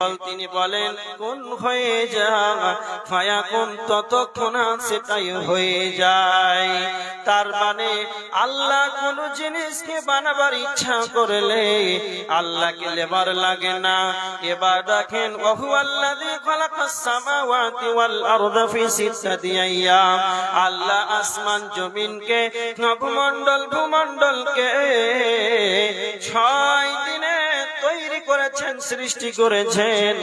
তিনি বলেন, কোন হয়ে যা ফায়া কোন ততক্ষণ সেটাই হয়ে যায়। তার মানে আল্লাহ কোন জিনিসকে বানাবার ইচ্ছা করলে আল্লাহকে লেবার লাগে না। এবার দেখেন সিত্তাতি আইয়াম আল্লাহ আসমান জমিনকে নভমণ্ডল ভূমণ্ডলকে ছয় দিনে করেছেন, সৃষ্টি করেছেন।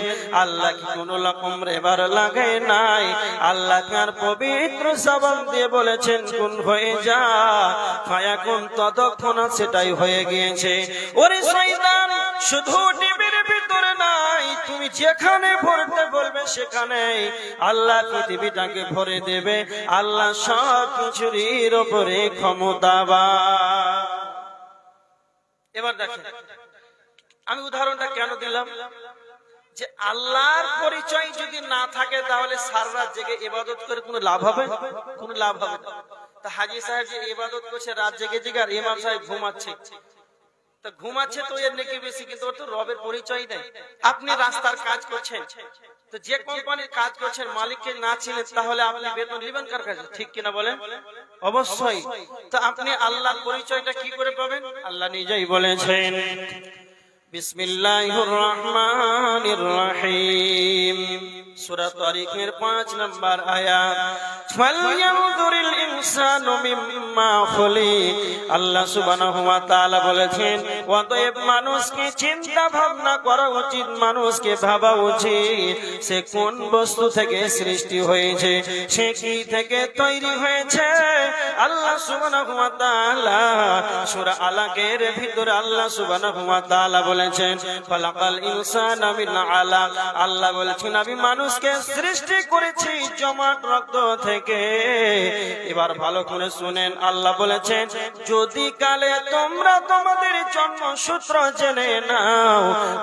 আল্লাহ কি কোন রকম রেবার লাগে নাই? আল্লাহ কার পবিত্র জবান দিয়ে বলেছেন কোন হয়ে যা। ফায়া কোন ততক্ষণ সেটাই হয়ে গিয়েছে। ওরে শয়তান, শুধু টিভির ভিতরে নাই, তুমি যেখানে ভরতে বলবে সেখানে। আল্লাহ পৃথিবীটাকে ভরে দেবে। আল্লাহ সব কিছুর ওপরে ক্ষমতাবা এবার দেখেন আমি উদাহরণটা কেন দিলাম? যে আল্লাহর পরিচয় যদি না থাকে, তাহলে সারা জেগে ইবাদত করে কোনো লাভ হবে? কোনো লাভ হবে তা হাজি সাহেব যে ইবাদত করছে, রাত জেগে জেগে আর ইমাম সাহেব ঘুমাচ্ছে। তা ঘুমাচ্ছে তো এর নাকি বেশি, কিন্তু ওর তো রবের পরিচয় নেই। আপনি রাস্তার কাজ করছেন। তো যে কোম্পানির কাজ করছেন, মালিককে না চিনেন তাহলে আপনি বেতন নেবেন কার কাছে? ঠিক কিনা বলেন? অবশ্যই। তো আপনি আল্লাহর পরিচয়টা কি করে পাবেন? আল্লাহ নিজেই বলেছেন। بسم الله الرحمن الرحيم সূরা তারিখের 5 নম্বর আয়াত ফালইয়ানজুর ইনসানু মিম্মা খলি আল্লাহ সুবহানাহু ওয়া তাআলা বলেছেন অতএব মানুষকে চিন্তা ভাবনা করা উচিত মানুষকে ভাবা উচিত সে কোন বস্তু থেকে সৃষ্টি হয়েছে সে কি থেকে তৈরি হয়েছে আল্লাহ সুবহানাহু ওয়া তাআলা। সূরা আলাকের আল্লাহ সুবহানাহু ওয়া তাআলা বলেছেন, ফালাকাল ইনসানা মিন আল্লাহ বলেছেন, আমি মানুষকে সৃষ্টি করেছি জমাট রক্ত থেকে। এবার ভালো করে শুনেন, আল্লাহ বলেছেন, যদি কালে তোমরা তোমাদের জন্মসূত্র জেনে নাও,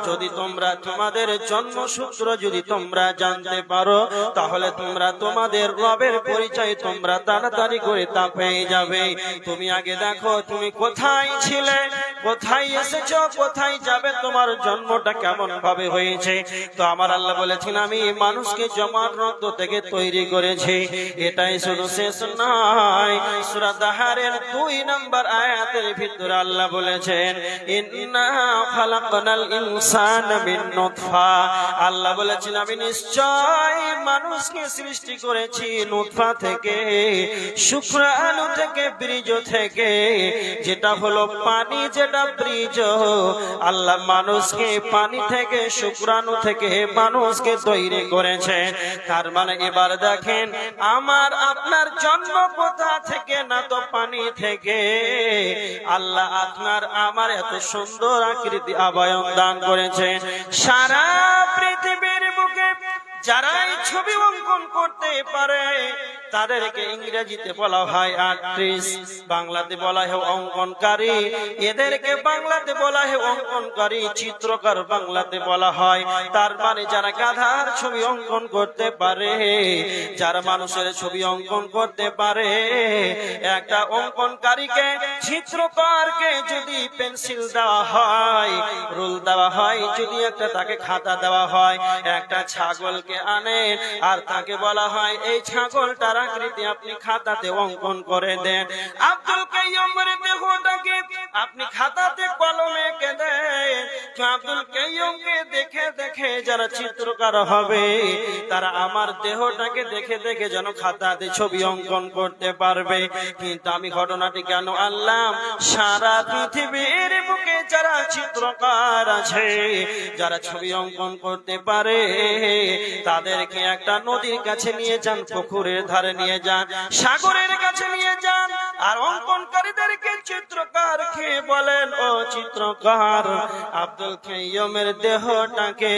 যদি তোমরা তোমাদের জন্মসূত্র যদি তোমরা জানতে পারো, তাহলে তোমরা তোমাদের রবের পরিচয় তোমরা তাড়াতাড়ি করে তা পেয়ে যাবে। তুমি আগে দেখো তুমি কোথায় ছিলে, কোথায় এসেছ, কোথায় যাবে, তোমার জন্মটা কেমন ভাবে হয়েছে। তো আমার আল্লাহ বলেছেন, আমি মানুষকে জমাট রক্ত থেকে তৈরি করেছি। এটাই শুধু শেষ নয়, সূরা দাহারের দুই নম্বর আয়াতের ভিতরে আল্লাহ বলেছেন আল্লাহ বলেছেন, আমি নিশ্চয় মানুষকে সৃষ্টি করেছি নুতফা থেকে। শুক্রাণু থেকে বীজ থেকে, যেটা হলো পানি, যেটা বীজ আল্লাহ মানুষকে পানি থেকে, শুক্রাণু থেকে মানুষকে তৈরি করেছে। তার মানে এবার দেখেন, আমার আপনার জন্ম কোথা থেকে না তো পানি থেকে? আল্লাহ আপনার আমার এত সুন্দর আকৃতি আবায়ন দান করেছে। সারা পৃথিবীর বুকে যারা ছবি অঙ্কন করতে পারে তাদেরকে ইংরেজিতে বলা হয় আর্টিস্ট বাংলাতে বলা হয় অঙ্কনকারী। এদেরকে বাংলাতে বলা হয় অঙ্কনকারী, চিত্রকার বাংলাতে বলা হয়। তার মানে যারা গাধার ছবি অঙ্কন করতে পারে, যারা মানুষের ছবি অঙ্কন করতে পারে, একটা অঙ্কনকারীকে, চিত্রকারকে যদি পেন্সিল দেওয়া হয় দেওয়া হয়, যদি একটা তাকে খাতা দেওয়া হয়, একটা ছাগলকে আনে, আর তাকে বলা হয়, এই ছাগলটার আকৃতি আপনি খাতাতে অঙ্কন করে দেন। আব্দুল দেখো দেহটাকে আপনি খাতাতে কলমে তো আব্দুল কাইয়ুমকে দেখে দেখে যারা চিত্রকার হবে, তারা আমার দেহটাকে দেখে দেখে যেন খাতাতে ছবি অঙ্কন করতে পারবে। কিন্তু আমি ঘটনাটি কেন আনলাম? সারা পৃথিবীর বুকে যারা চিত্রকার আছে, যারা ছবি অঙ্কন করতে পারে, তাদেরকে একটা নদীর কাছে নিয়ে যান, পুকুরের ধারে নিয়ে যান, সাগরের কাছে নিয়ে যান আর অঙ্কনকারীদেরকে চিত্রকার খেয়ে বলেন, ও চিত্রকার, আব্দুল কাইয়ুমের দেহটাকে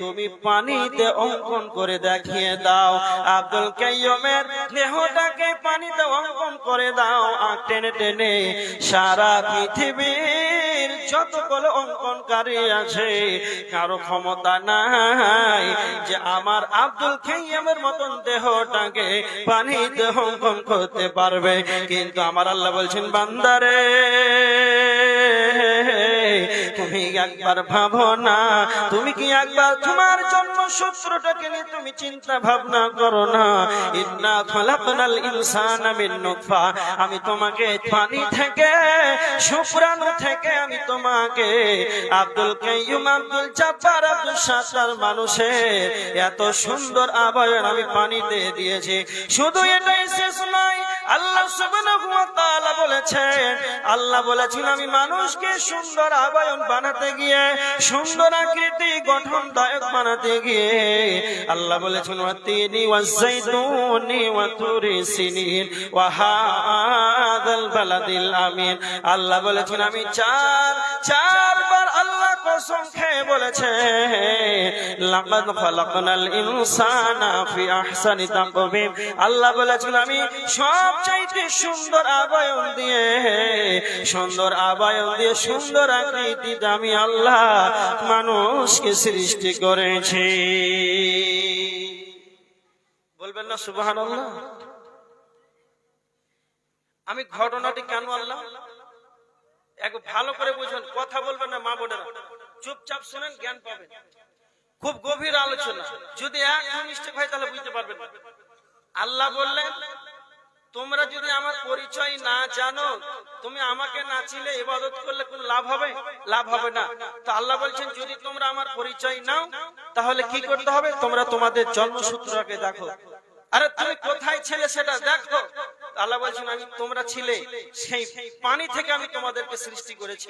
তুমি পানিতে অঙ্কন করে দেখিয়ে দাও। আব্দুল কাইয়ুমের দেহটাকে পানিতে অঙ্কন করে দাও। আ টেনে টেনে সারা পৃথিবীর যতগুলো অঙ্কনকারী আছে, কারও ক্ষমতা নাই যে আমার আব্দুল খাইয়ামের মতন দেহটাকে পানিতে অঙ্কন করতে পারবে। কিন্তু আমার আল্লাহ বলছেন, বান্দারে তুমি একবার ভাবো না? তুমি কি একবার তোমার জন্ম সূত্রটাকে নিয়ে তুমি চিন্তা ভাবনা করো না? ইন্না খলাকনাল ইনসানা মিন নুতফা। আমি তোমাকে পানি থেকে শুক্রাণু থেকে আমি তোমাকে আব্দুল কাইয়ুম, আব্দুল জব্বার, আব্দুল সাত্তার মানুষের এত সুন্দর আবয়ন আমি পানিতে দিয়েছি। শুধু এটাই শেষ নয়, আল্লাহ সুবহানাহু ওয়া তাআলা বলেছেন, আল্লাহ বলেছেন, আমি মানুষকে সুন্দর আবয়ন বানাতে গিয়ে, সুন্দর আকৃতি গঠন দায়ক বানাতে গিয়ে, আল্লাহ বলেছেন তিনি আল্লাহ বলেছেন, আমি চার, চারবার আল্লাহ কসম খেয়ে বলেছে, লাকাদ খালাকনাল ইনসানা ফি আহসানি আল্লাহ বলেছেন, আমি সবচাইতে সুন্দর আবায়ন দিয়ে, সুন্দর আবায়ন দিয়ে সুন্দর আকৃতিতে আমি আল্লাহ মানুষকে সৃষ্টি করেছি। বলবেন না, সুবহানাল্লাহ? আমি ঘটনাটি কেন আল্লাহ এক ভালো করে বুঝুন, কথা বলবেন না মা বোনেরা। চুপচাপ শুনেন, জ্ঞান পাবেন। খুব গভীর আলোচনা। যদি এক মিস্টেক হয় তাহলে বুঝতে পারবেন। আল্লাহ বললেন তোমরা যদি আমার পরিচয় না জানো, তুমি আমাকে না চিলে ইবাদত করলে কোনো লাভ হবে? লাভ হবে না। তো আল্লাহ বলছেন, যদি তোমরা আমার পরিচয় নাও, তাহলে কি করতে হবে? তোমরা তোমাদের জন্মসূত্রকে দেখো। আরে, তুমি কোথায় ছিলে সেটা দেখো। আল্লাহ বলছেন, আমি তোমরা ছিলে সেই পানি থেকে আমি তোমাদেরকে সৃষ্টি করেছি।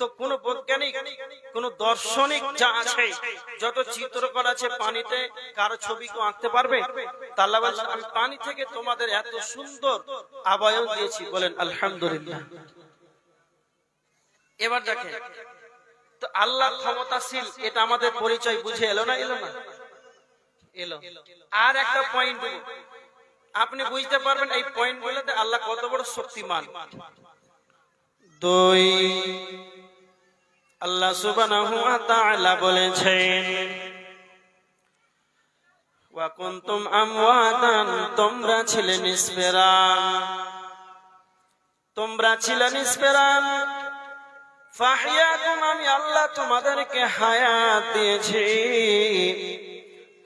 তো কোন বৈজ্ঞানিক, কোন দর্শনিক যা আছে, যত চিত্রকর আছে পানিতে, কারও ছবি কেউ আঁকতে পারবে? তা বলছেন আমি পানি থেকে তোমাদের এত সুন্দর আবায়ন দিয়েছি। বলেন, আলহামদুলিল্লাহ। এবার দেখেন, তো আল্লাহ ক্ষমতাশীল, এটা আমাদের পরিচয় বুঝে এলো না এলো না? এলো। আর একটা পয়েন্ট আপনি বুঝতে পারবেন এই পয়েন্ট গুলোতে আল্লাহ কত বড় শক্তিমান। দুই আল্লাহ সুবহানাহু ওয়া তাআলা বলেছেন, ওয়া কুনতুম আমওয়াতান, তোমরা ছিলে নিসফেরান তোমরা ছিলে নিসফেরান ফাহিয়াকুম আমি আল্লাহ তোমাদেরকে হায়াত দিয়েছি।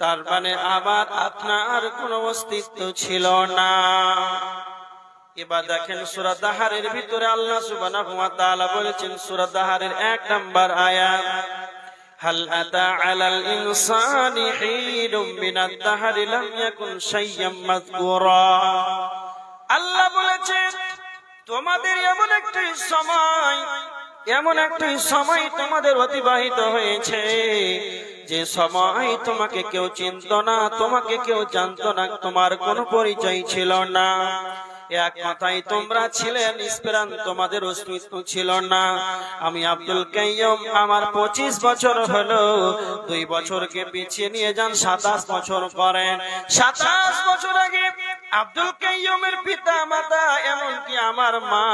তার মানে আবার আপনার কোনো অস্তিত্ব ছিল না। এবার দেখেন সূরা দাহারের ভিতরে আল্লাহ সুবহানাহু ওয়া তাআলা বলেছেন সূরা দাহারের এক নাম্বার আয়াত, হাল আতা আলাল ইনসানি হিনুম মিনাদ দাহরি লাম ইয়াকুন শাইয়্যাম মাযকুরা। আল্লাহ বলেছেন, তোমাদের এমন একটি সময়, এমন একটি সময় তোমাদের অতিবাহিত হয়েছে। যে সময় তোমাকে কেউ চিনত না, তোমাকে কেউ জানত না, তোমার কোনো পরিচয় ছিল না। এক কথাই তোমরা ছিলেন ইসপেরান তোমাদের অস্তিত্ব ছিল না। আমি আব্দুল কাইয়ম, আমার পঁচিশ বছর হলো। দুই বছরকে পিছিয়ে নিয়ে যান সাতাশ বছর করেন সাতাশ বছর আগে আব্দুল কাইয়মের পিতা মাতা, এমনকি আমার মা,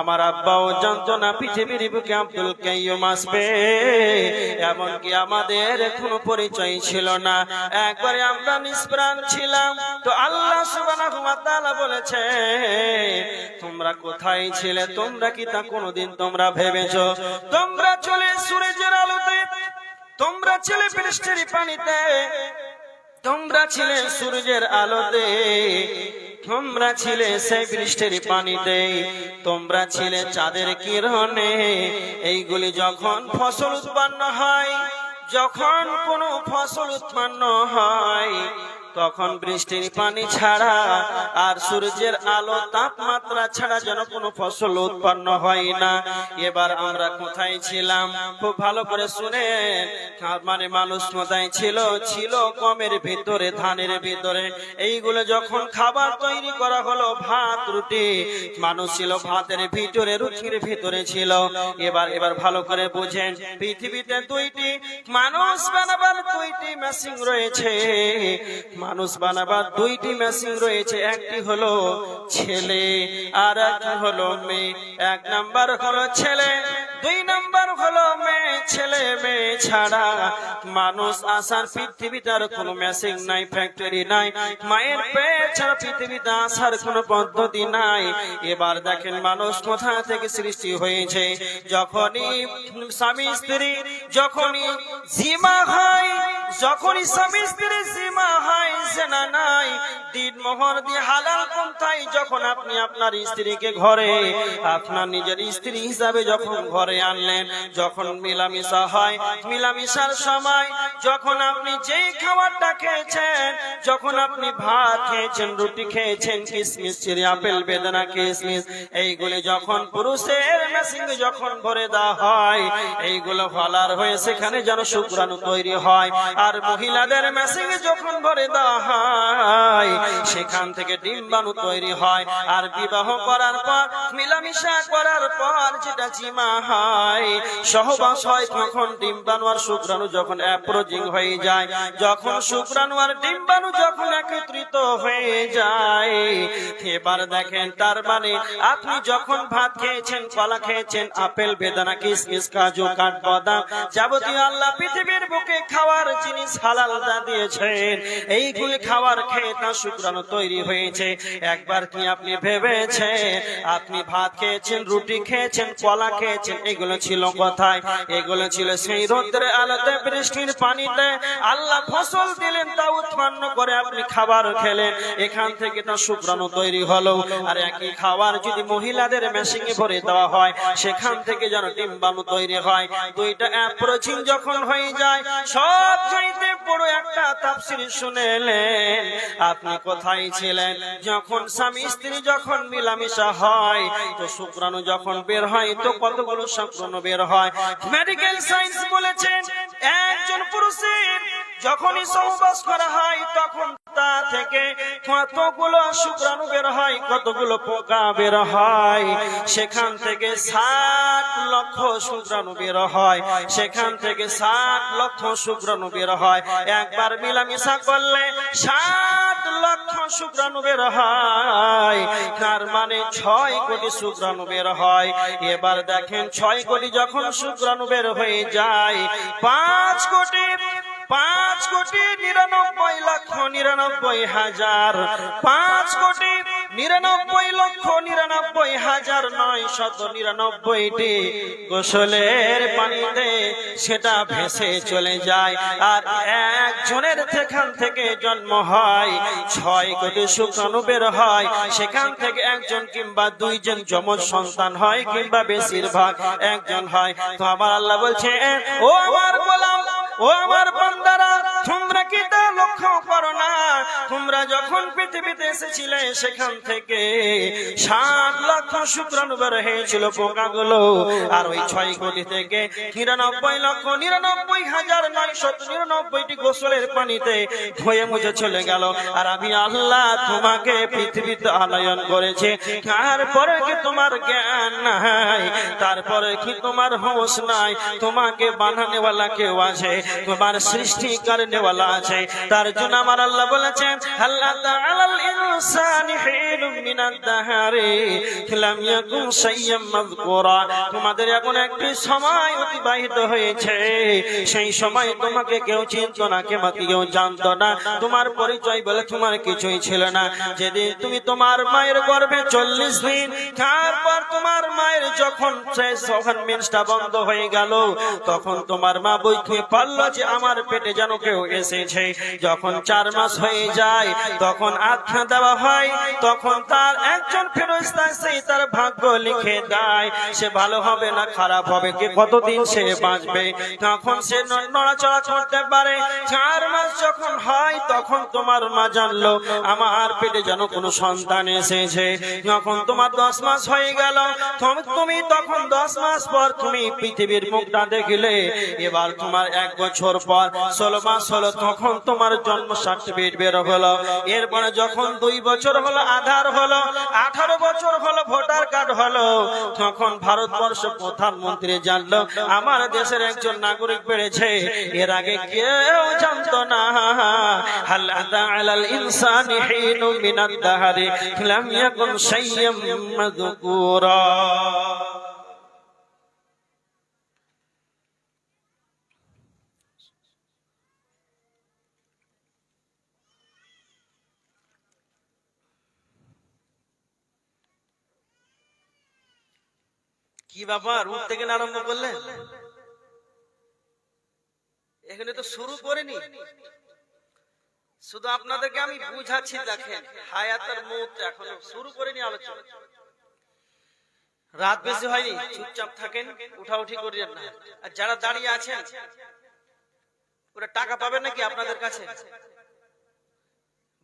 আমার আব্বাও না পৃথিবীর বুকে আব্দুল কাইয়ম আসবে। এমনকি আমাদের কোনো পরিচয় ছিল না। একবারে আমরা নিষ্প্রাণ ছিলাম। তো আল্লাহ সুবহানাহু ওয়া বলেছে, তোমরা কোথায় ছিলে? তোমরা কি তা কোনোদিন তোমরা ভেবেছো? তোমরা চলে সূর্যের আলোতে, তোমরা ছেলে বৃষ্টির পানিতে। তোমরা ছিলে সূর্যের আলোতে, তোমরা ছিলে সেই বৃষ্টির পানিতে, তোমরা ছিলে চাঁদের কিরণে। এইগুলি যখন ফসল উৎপন্ন হয়, যখন কোনো ফসল উৎপন্ন হয় তখন বৃষ্টির পানি ছাড়া আর সূর্যের আলো তাপমাত্রা ছাড়া যেন কোনো ফসল উৎপন্ন হয় না। এবার আমরা কোথায় ছিলাম? খুব ভালো করে শুনে মানে মানুষ কোথায় ছিল? ছিল গমের ভিতরে, ধানের ভিতরে। এইগুলো যখন খাবার তৈরি করা হলো, ভাত, রুটি, মানুষ ছিল ভাতের ভিতরে, রুটির ভিতরে ছিল। এবার এবার ভালো করে বুঝেন, পৃথিবীতে দুইটি মানুষ বানাবার দুইটি মেশিন রয়েছে। মানুষ বানাবার দুইটি মেশিন রয়েছে। একটি হলো ছেলে আর একটি হলো মেয়ে। এক নাম্বার হলো ছেলে, দুই নাম্বার হলো মেয়ে। ছেলে মেয়ে ছাড়া মানুষ আসার পৃথিবীতে পৃথিবীটার কোনো মেশিন নাই ফ্যাক্টরি নাই। মায়ের পেট ছাড়া পৃথিবীতে আসার কোনো পদ্ধতি নাই। এবার দেখেন মানুষ কোথা থেকে সৃষ্টি হয়েছে। যখনই স্বামী স্ত্রী, যখনই জিমা হয়, যখনই স্বামী স্ত্রী জিমা হয় সেনা নাই। দিন মোহর দিয়ে হালাল যখন আপনি আপনার স্ত্রীকে ঘরে, আপনার নিজের স্ত্রী হিসাবে যখন ঘরে আনলেন, যখন মিলামিশা হয়, মিলামিশার সময় যখন আপনি খাবারটা খেয়েছেন, যখন আপনি ভাত খেয়েছেন, রুটি খেয়েছেন, কিসমিস, চিড়ি, আপেল, বেদনা, কিসমিস, এইগুলি যখন পুরুষের মেশিনে যখন ভরে দেওয়া হয়, এইগুলো ফলার হয়ে সেখানে যেন শুক্রাণু তৈরি হয়। আর মহিলাদের মেশিনে যখন ভরে দেওয়া হয়। সেখান থেকে ডিম্বাণু তৈরি হয়। আর বিবাহ করার পর মিলামিশা করার পর যেটা জিমা হয় সহবাস হয় তখন ডিম্বাণু আর শুক্রাণু যখন অ্যাপ্রোচিং হয়ে যায় যখন শুক্রাণু আর ডিম্বাণু যখন একত্রিত হয়ে যায় এবার দেখেন তার মানে আপনি যখন ভাত খেয়েছেন কলা খেয়েছেন আপেল বেদানা কিসমিস কাজু কাঠ বাদাম যাবতীয় আল্লাহ পৃথিবীর বুকে খাওয়ার জিনিস হালাল দিয়েছেন। এইগুলি খাবার খেয়ে শুক্রাণু তৈরি হয়েছে। একবার কি আপনি ভেবেছেন? আপনি ভাত খেয়েছেন, রুটি খেয়েছেন, কলা খেয়েছেন, এগুলো ছিল এগুলো ছিল সেই রোদ্রে আলোতে, বৃষ্টির পানিতে। আল্লাহ ফসল দিলেন, তা উৎপন্ন করে আপনি খাবার খেলেন। এখান থেকে তা শুক্রাণু তৈরি হলো। আর একই খাবার যদি মহিলাদের মেশিনে ভরে দেওয়া হয়, সেখান থেকে যেন ডিম্বাণু তৈরি হয়। দুইটা অ্যাপ্রোচিং যখন হয়ে যায়, সব চাইতে বড় একটা তাফসির শুনেলেন আপনি কোথায় ছিলেন? যখন স্বামী স্ত্রী যখন মিলামিশা হয়, তো শুক্রাণু যখন বের হয়, তো কতগুলো শুক্রাণু বের হয়? মেডিকেল সায়েন্স বলেছেন যখনই সহবাস করা হয়, তখন তা থেকে কতগুলো শুক্রাণু বের হয়, কতগুলো পোকা বের হয়, সেখান থেকে ষাট লক্ষ শুক্রাণু বের হয়, সেখান থেকে ষাট লক্ষ শুক্রাণু বের হয়। একবার মিলামিশা করলে ষাট লক্ষ শুক্রাণু বের হয়, তার মানে ছয় কোটি শুক্রাণু বের হয়। এবার দেখেন, ছয় কোটি যখন শুক্রাণু বের হয়ে যায়, পাঁচ কোটি পাঁচ কোটি নিরানব্বই লক্ষ নিরানব্বই হাজার। পাঁচ কোটি নিরানব্বই লক্ষ নিরানব্বই হাজার নয় শত নিরানব্বইটি গোসলের পানিতে সেটা ভেসে চলে যায়। আর একজনের সেখান থেকে জন্ম হয়, ছয় কোটি শুক্রাণু বের হয়, সেখান থেকে একজন কিংবা দুইজন যমজ সন্তান হয় কিংবা বেশিরভাগ একজন হয়। তো আমার আল্লাহ বলছে, ও আমার গোলাম, ও আমার বান্দারা, তোমরা কি তা লক্ষ্য করো না? তোমরা যখন পৃথিবীতে এসেছিলে, সেখান থেকে সাত লক্ষ শুক্রাণু বের হয়েছিল পোকাগুলো। আর ওই ছয় কোটি থেকে নিরানব্বই লক্ষ, নিরানব্বই হাজার নয়শত নিরানব্বইটি গোসলের পানিতে ধুয়ে মুছে চলে গেল। আর আমি আল্লাহ তোমাকে পৃথিবীতে আনয়ন করেছে। তারপরে কি তোমার জ্ঞান নাই? তারপরে কি তোমার হোশ নাই? তোমাকে বানানেওয়ালা কেউ আছে? তোমার সৃষ্টি করেনেওয়ালা আছে? তার জন্য আমার আল্লাহ বলেছেন, আল্লাহ ইনসানি মিনাদ দাহারি, লাম ইয়াকুন শাইয়াম মাযকুরা। তোমাদের এখন একটি সময় অতিবাহিত হয়েছে। সেই সময় তোমাকে কেউ চিনত না কেউ কেউ জানতো না। তোমার পরিচয় বলে তোমার কিছুই ছিল না। যেদিন তুমি তোমার মায়ের গর্ভে চল্লিশ দিন, তারপর তোমার মায়ের যখন যখন মেন্সটা বন্ধ হয়ে গেল, তখন তোমার মা বুঝতে পারল যে আমার পেটে যেন কেউ এসেছে। যখন চার মাস হয়ে যায়, তখন আখ্যা দেওয়া হয় তখন তার একজন ফেরস্তা সেই তার ভাগ্য লিখে দেয়, সে ভালো হবে না খারাপ হবে? কি কতদিন সে বাঁচবে? তখন সে নড়াচড়া করতে পারে। চার মাস যখন হয়, তখন তোমার মা জানলো, আমার পেটে যেন কোনো সন্তান এসেছে। যখন তোমার দশ মাস হয়ে গেল, তুমি তখন দশ মাস পর তুমি পৃথিবীর মুখটা দেখলে, এবার তোমার এক বছর পর, ষোলো মাস হলো, তখন তোমার জন্ম সার্টিফিকেট বের হলো। এরপরে যখন দুই বছর হলো আধার হলো, আঠারো বছর হলো, ভোটার কার্ড হলো। তখন ভারতবর্ষ প্রধানমন্ত্রী জানলো, আমার দেশের একজন নাগরিক বেড়েছে এর আগে কেউ জানতো না। হালাদ আলাল কি ব্যাপার? উঠ থেকে আরম্ভ করলে এখানে তো শুরু করিনি। শুধু আপনাদেরকে আমি বুঝাচ্ছি, দেখেন, হায়াতের মুহূর্ত এখনও শুরু করিনি আলোচনা। রাত বেশি হয়নি, চুপচাপ থাকেন, উঠাউঠি করিয়েন না। আর যারা দাঁড়িয়ে আছেন, ওরা টাকা পাবেন নাকি আপনাদের কাছে?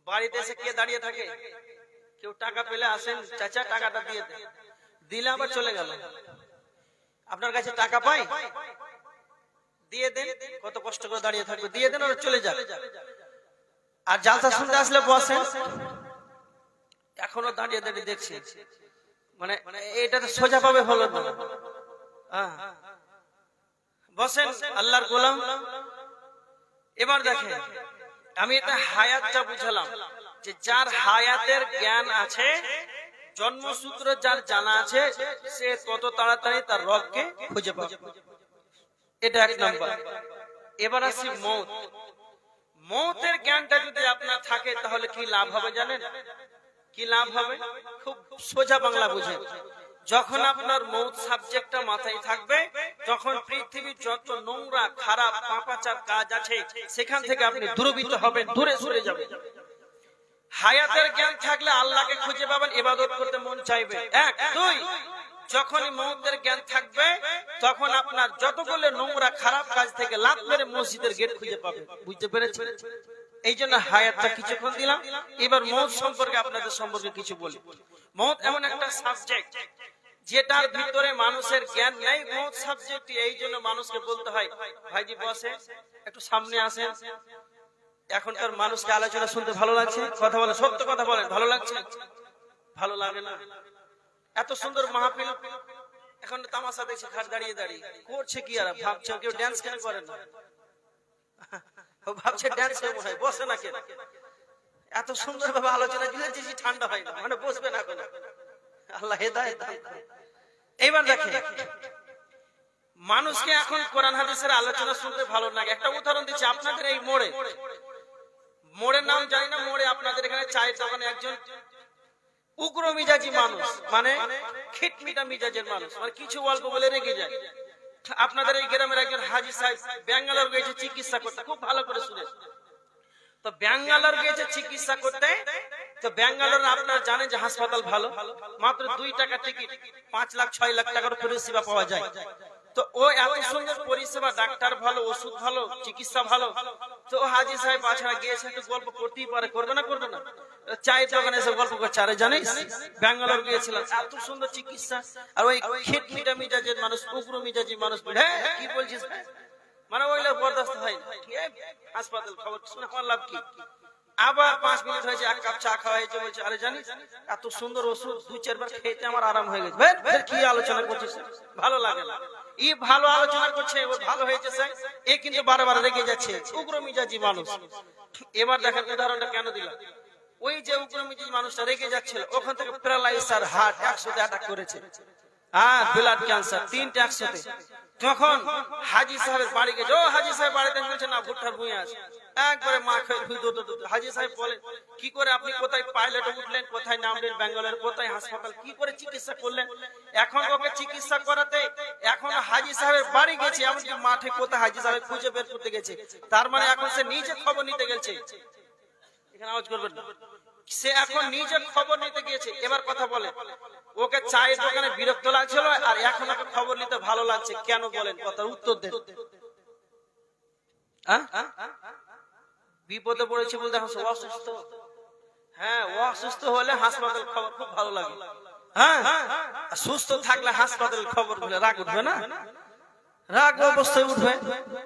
বাড়িতে এসে কে দাঁড়িয়ে থাকে? কেউ টাকা পেলে আসেন, চাচা টাকাটা দিয়ে দিলে আবার চলে গেল। আপনার কাছে টাকা পাই, দিয়ে দেন, কত কষ্ট করে দাঁড়িয়ে থাকবে, দিয়ে দেন ওরা চলে যাবে আর জালসা শুনতে আসলে বসেন এখনও দাঁড়িয়ে দাঁড়িয়ে দেখছি। মানে মানে এটা তো সোজা পাবে হলো না। হ্যাঁ। বসেন আল্লাহর গোলাম। এবার দেখেন, আমি এটা হায়াতটা বুঝালাম যে যার হায়াতের জ্ঞান আছে জন্মসূত্র যার জানা আছে, সে তত তাড়াতাড়ি তার রবকে খুঁজে পাবে। এটা এক নম্বর। এবার আসি মৌত। মৌতের জ্ঞানটা যদি আপনার থাকে, তাহলে কি লাভ হবে জানেন? কি লাভ হবে? খুব সোজা বাংলা বুঝে। যখন আপনার মৌত সাবজেক্টটা মাথায় থাকবে, তখন পৃথিবীর যত নোংরা, খারাপ, পাপাচার কাজ আছে, সেখান থেকে আপনি দূরবিত হবেন, দূরে সরে যাবেন। হায়াতের জ্ঞান থাকলে আল্লাহকে খুঁজে পাবেন, ইবাদত করতে মন চাইবে। এক, দুই, যখনই মৌতের জ্ঞান থাকবে, তখন আপনার যতগুলো নোংরা, খারাপ কাজ থেকে লাভ মেরে মসজিদের গেট খুঁজে পাবে। বুঝতে পেরেছেন? এই জন্য হায়াতটা কিছুক্ষণ দিলাম। এবার মৌত সম্পর্কে আপনাদের সম্পর্কে কিছু বলি। মৌত এমন একটা সাবজেক্ট যেটার ভিতরে মানুষের জ্ঞান নেই। মৌত সাবজেক্ট এই জন্য মানুষকে বলতে হয়, ভাইজি বসে, একটু সামনে আসেন। এখনকার মানুষকে আলোচনা শুনতে ভালো লাগছে, কথা বলে, সত্য কথা বলেন, ভালো লাগছে? ভালো লাগে না। এত সুন্দর মাহফিল। এখন তামাশা দেখছে, খাট দাঁড়িয়ে দাঁড়িয়ে। করছে কি আর? ভাবছে কেউ ড্যান্স কেন করে না? ভাবছে ড্যান্স হয় বসে না কেন? এত সুন্দর ভাবে আলোচনা দিলে যে ঠান্ডা হয় না। মানে বসবে না কেন? আল্লাহ হেদায়েত। এইবার দেখেন, মানুষকে এখন কোরআন হাদিসের আলোচনা শুনতে ভালো লাগে। একটা উদাহরণ দিচ্ছি, আপনাদের এই মোড়ে। মোড়ের নাম জানি না, মোড়ে আপনাদের এখানে চায়ের দোকানে একজন উগ্র মিজাজি মানুষ মানে খিটমিটা মিজাজের মানুষ মানে কিছু অল্প বলে রেগে যায়। আপনাদের এই গ্রামের একজন হাজি সাহেব ব্যাঙ্গালোর গিয়েছে চিকিৎসা করতে, খুব ভালো করে শুনে তো ব্যাঙ্গালোর গিয়েছে চিকিৎসা করতে, তো ব্যাঙ্গালোর আপনারা জানেন যে হাসপাতাল ভালো, মাত্র দুই টাকা টিকিট, পাঁচ লাখ, ছয় লাখ টাকার পরিষেবা পাওয়া যায়। তো পরিষেবা, ডাক্তার ভালো, ওষুধ চিকিৎসা ভালো। হ্যাঁ মানে? হাসপাতাল কি? আবার পাঁচ মিনিট হয়েছে, এক কাপ চা জানিস, এত সুন্দর ওষুধ খেতে আমার আরাম হয়ে গেছে। কি আলোচনা করছিস? ভালো লাগে না। ভালো আলোচনা করছে ভালো হয়েছে এ কিন্তু বারবার রেগে যাচ্ছে, উগ্র মিজাজি মানুষ। এবার দেখেন উদাহরণটা কেন দিলাম ওই যে উগ্র মিজাজি মানুষটা রেগে ওখান থেকে প্যারালাইজার হার্ট একসাথে অ্যাটাক করেছে। হ্যাঁ ব্লাড ক্যান্সার একসাথে। তখন হাজি সাহেবের বাড়ি গেছে ও হাজি সাহেব, বাড়িতে বলছে, না, ভুট্টার ভুঁয়ে আছে। একবারে মা। হাজি সাহেব বলেন কি করে আপনি কোথায় পাইলটে উঠলেন, কোথায় নামলেন, ব্যাঙ্গালোর, কোথায় হাসপাতাল, কি করে চিকিৎসা করলেন? এখন ওকে চিকিৎসা করাতে এখন হাজি সাহেবের বাড়ি গেছে, এমনকি মাঠে কোথায় হাজি সাহেব খুঁজে বের করতে গেছে। তার মানে এখন সে নিজে খবর নিতে গেছে। এখানে আওয়াজ করবেন সে এখন নিজে খবর নিতে গিয়েছে। এবার কথা বলে। ওকে চায়ের দোকানে বিরক্ত লাগছিল আর এখন ওকে খবর নিতে ভালো লাগছে। কেন বলেন কথার উত্তর দেন? বিপদে পড়েছে বলতে এখন অসুস্থ। হ্যাঁ অসুস্থ হলে হাসপাতাল খবর খুব ভালো লাগে। হ্যাঁ? সুস্থ থাকলে হাসপাতাল খবরগুলো রাগ উঠবে না? রাগ অবস্থায় উঠবে।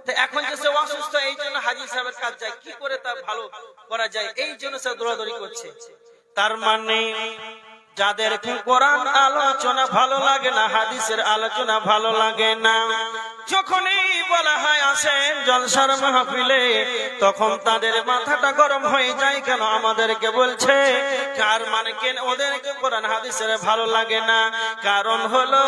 তো এখন যে সে অসুস্থ, এই জন্য হাজির সাহেবের কাজ যায়। কি করে তার ভালো করা যায়? এই জন্য সে দৌড়াদৌড়ি করছে। তার মানে যাদের কোরআন আলোচনা ভালো লাগে না, হাদিসের আলোচনা ভালো লাগে না। যখনই বলা হয় আসেন জলসার মাহফিলে, তখন তাদের মাথাটা গরম হয়ে যায়, কেন আমাদেরকে বলছে? কার মানে কেন ওদেরকে কোরআন, হাদিসের ভালো লাগে না? কারণ হলো,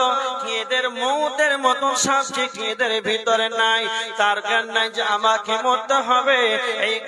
এদের মৌতের মতন সাবজেক্ট এদের ভিতরে নাই। তার জ্ঞান নাই যে আমাকে মরতে হবে। এই